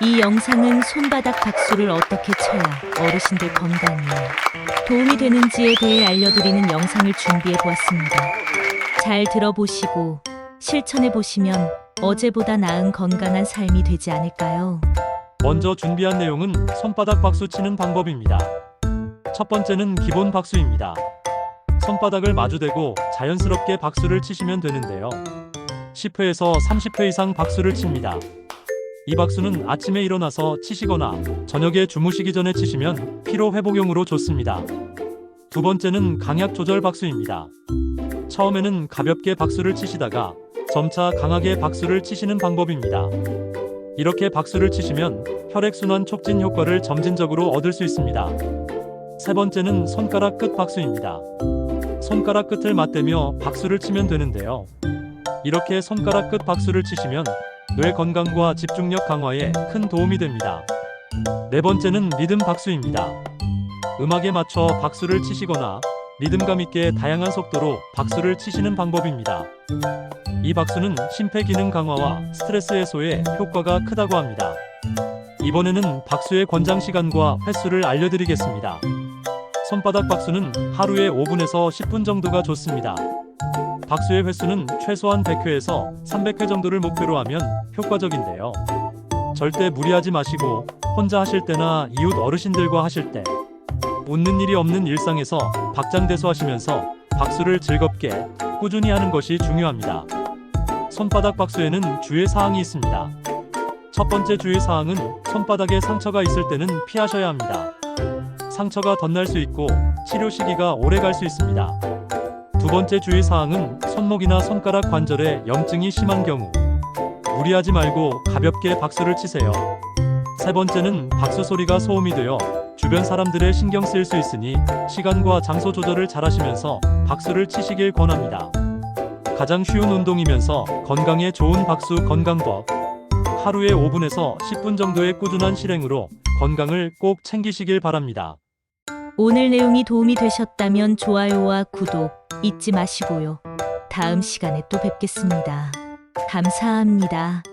이 영상은 손바닥 박수를 어떻게 쳐야 어르신들 건강에 도움이 되는지에 대해 알려드리는 영상을 준비해 보았습니다. 잘 들어보시고 실천해 보시면 어제보다 나은 건강한 삶이 되지 않을까요? 먼저 준비한 내용은 손바닥 박수 치는 방법입니다. 첫 번째는 기본 박수입니다. 손바닥을 마주대고 자연스럽게 박수를 치시면 되는데요. 10회에서 30회 이상 박수를 칩니다. 이 박수는 아침에 일어나서 치시거나 저녁에 주무시기 전에 치시면 피로 회복용으로 좋습니다. 두 번째는 강약 조절 박수입니다. 처음에는 가볍게 박수를 치시다가 점차 강하게 박수를 치시는 방법입니다. 이렇게 박수를 치시면 혈액순환 촉진 효과를 점진적으로 얻을 수 있습니다. 세 번째는 손가락 끝 박수입니다. 손가락 끝을 맞대며 박수를 치면 되는데요. 이렇게 손가락 끝 박수를 치시면 뇌 건강과 집중력 강화에 큰 도움이 됩니다. 네 번째는 리듬 박수입니다. 음악에 맞춰 박수를 치시거나 리듬감 있게 다양한 속도로 박수를 치시는 방법입니다. 이 박수는 심폐기능 강화와 스트레스 해소에 효과가 크다고 합니다. 이번에는 박수의 권장 시간과 횟수를 알려드리겠습니다. 손바닥 박수는 하루에 5분에서 10분 정도가 좋습니다. 박수의 횟수는 최소한 100회에서 300회 정도를 목표로 하면 효과적인데요. 절대 무리하지 마시고 혼자 하실 때나 이웃 어르신들과 하실 때 웃는 일이 없는 일상에서 박장대소 하시면서 박수를 즐겁게 꾸준히 하는 것이 중요합니다. 손바닥 박수에는 주의 사항이 있습니다. 첫 번째 주의 사항은 손바닥에 상처가 있을 때는 피하셔야 합니다. 상처가 덧날 수 있고 치료 시기가 오래 갈 수 있습니다. 두 번째 주의 사항은 손목이나 손가락 관절에 염증이 심한 경우 무리하지 말고 가볍게 박수를 치세요. 세 번째는 박수 소리가 소음이 되어 주변 사람들의 신경 쓰일 수 있으니 시간과 장소 조절을 잘 하시면서 박수를 치시길 권합니다. 가장 쉬운 운동이면서 건강에 좋은 박수 건강법. 하루에 5분에서 10분 정도의 꾸준한 실행으로 건강을 꼭 챙기시길 바랍니다. 오늘 내용이 도움이 되셨다면 좋아요와 구독 잊지 마시고요. 다음 시간에 또 뵙겠습니다. 감사합니다.